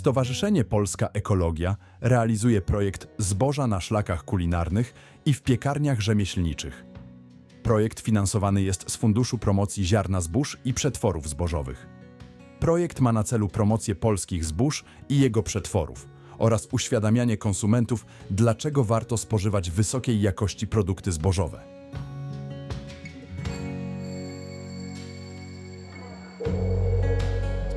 Stowarzyszenie Polska Ekologia realizuje projekt Zboża na szlakach kulinarnych i w piekarniach rzemieślniczych. Projekt finansowany jest z Funduszu Promocji Ziarna Zbóż i Przetworów Zbożowych. Projekt ma na celu promocję polskich zbóż i jego przetworów oraz uświadamianie konsumentów, dlaczego warto spożywać wysokiej jakości produkty zbożowe.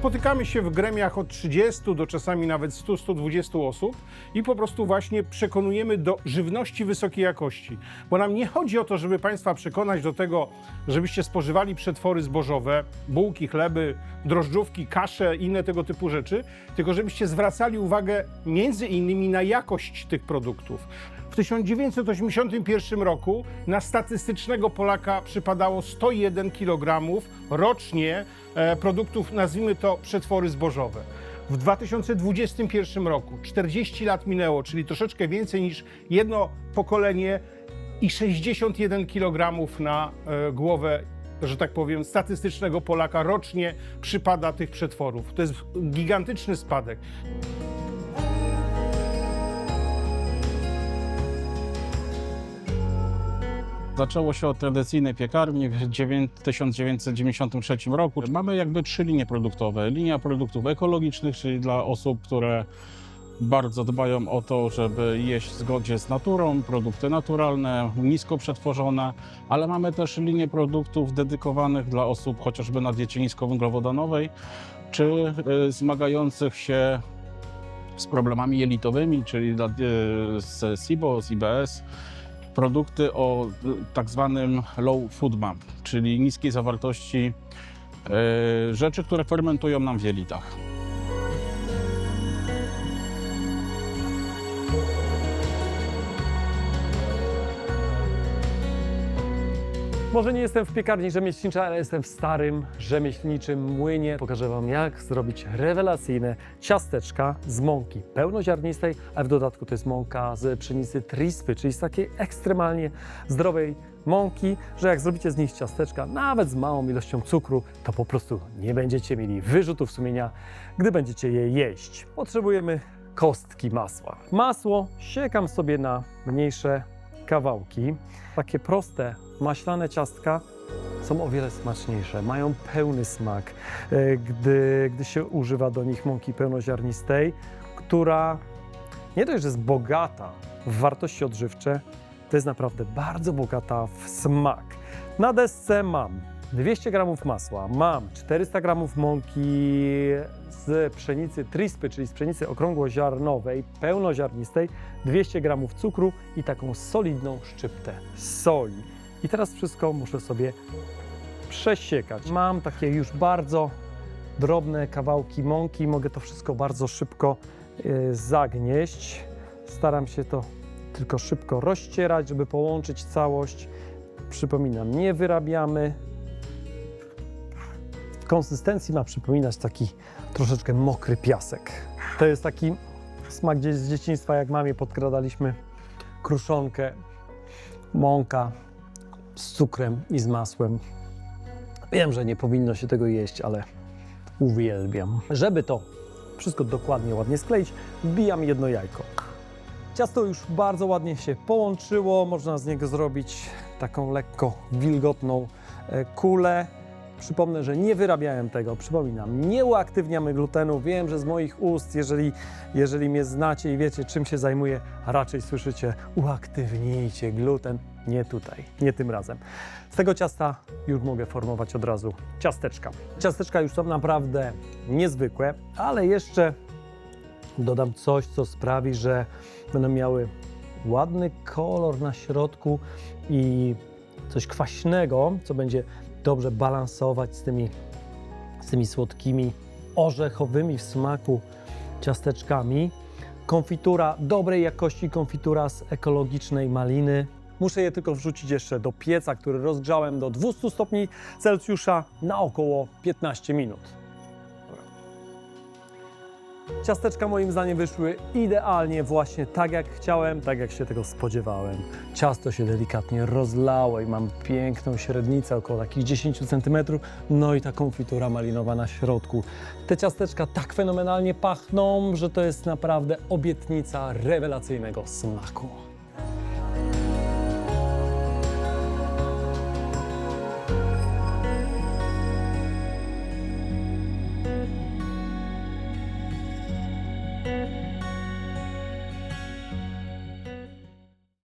Spotykamy się w gremiach od 30 do czasami nawet 100-120 osób i po prostu właśnie przekonujemy do żywności wysokiej jakości. Bo nam nie chodzi o to, żeby Państwa przekonać do tego, żebyście spożywali przetwory zbożowe, bułki, chleby, drożdżówki, kasze, inne tego typu rzeczy, tylko żebyście zwracali uwagę między innymi na jakość tych produktów. W 1981 roku na statystycznego Polaka przypadało 101 kg rocznie e, produktów, nazwijmy to przetwory zbożowe. W 2021 roku 40 lat minęło, czyli troszeczkę więcej niż jedno pokolenie i 61 kg na e, głowę, że tak powiem, statystycznego Polaka rocznie przypada tych przetworów. To jest gigantyczny spadek. Zaczęło się od tradycyjnej piekarni w dziewię- 1993 roku. Mamy jakby trzy linie produktowe. Linia produktów ekologicznych, czyli dla osób, które bardzo dbają o to, żeby jeść w zgodzie z naturą, produkty naturalne, nisko przetworzone, ale mamy też linię produktów dedykowanych dla osób chociażby na diecie niskowęglowodanowej, czy y, zmagających się z problemami jelitowymi, czyli y, z SIBO, z IBS, produkty o tak zwanym low food map, czyli niskiej zawartości y, rzeczy, które fermentują nam w jelitach. Może nie jestem w piekarni rzemieślniczej, ale jestem w starym rzemieślniczym młynie. Pokażę Wam, jak zrobić rewelacyjne ciasteczka z mąki pełnoziarnistej, a w dodatku to jest mąka z pszenicy trispy, czyli z takiej ekstremalnie zdrowej mąki, że jak zrobicie z nich ciasteczka, nawet z małą ilością cukru, to po prostu nie będziecie mieli wyrzutów sumienia, gdy będziecie je jeść. Potrzebujemy kostki masła. Masło siekam sobie na mniejsze kawałki. Takie proste, maślane ciastka są o wiele smaczniejsze, mają pełny smak, e, gdy, gdy się używa do nich mąki pełnoziarnistej, która nie dość, że jest bogata w wartości odżywcze, to jest naprawdę bardzo bogata w smak. Na desce mam 200 g masła, mam 400 g mąki z pszenicy trispy, czyli z pszenicy okrągłoziarnowej, pełnoziarnistej, 200 g cukru i taką solidną szczyptę soli. I teraz wszystko muszę sobie przesiekać. Mam takie już bardzo drobne kawałki mąki, mogę to wszystko bardzo szybko y, zagnieść. Staram się to tylko szybko rozcierać, żeby połączyć całość. Przypominam, nie wyrabiamy. W konsystencji ma przypominać taki troszeczkę mokry piasek. To jest taki smak gdzieś z dzieciństwa, jak mamie podkradaliśmy kruszonkę, mąka z cukrem i z masłem. Wiem, że nie powinno się tego jeść, ale uwielbiam. Żeby to wszystko dokładnie, ładnie skleić, wbijam jedno jajko. Ciasto już bardzo ładnie się połączyło. Można z niego zrobić taką lekko wilgotną e, kulę. Przypomnę, że nie wyrabiałem tego. Przypominam, nie uaktywniamy glutenu. Wiem, że z moich ust, jeżeli, jeżeli mnie znacie i wiecie, czym się zajmuję, raczej słyszycie uaktywnijcie gluten. Nie tutaj, nie tym razem. Z tego ciasta już mogę formować od razu ciasteczka. Ciasteczka już są naprawdę niezwykłe, ale jeszcze dodam coś, co sprawi, że będą miały ładny kolor na środku i coś kwaśnego, co będzie dobrze balansować z tymi, z tymi słodkimi, orzechowymi w smaku ciasteczkami. Konfitura dobrej jakości, konfitura z ekologicznej maliny. Muszę je tylko wrzucić jeszcze do pieca, który rozgrzałem do 200 stopni Celsjusza na około 15 minut. Ciasteczka moim zdaniem wyszły idealnie, właśnie tak jak chciałem, tak jak się tego spodziewałem. Ciasto się delikatnie rozlało i mam piękną średnicę, około takich 10 cm, no i ta konfitura malinowa na środku. Te ciasteczka tak fenomenalnie pachną, że to jest naprawdę obietnica rewelacyjnego smaku.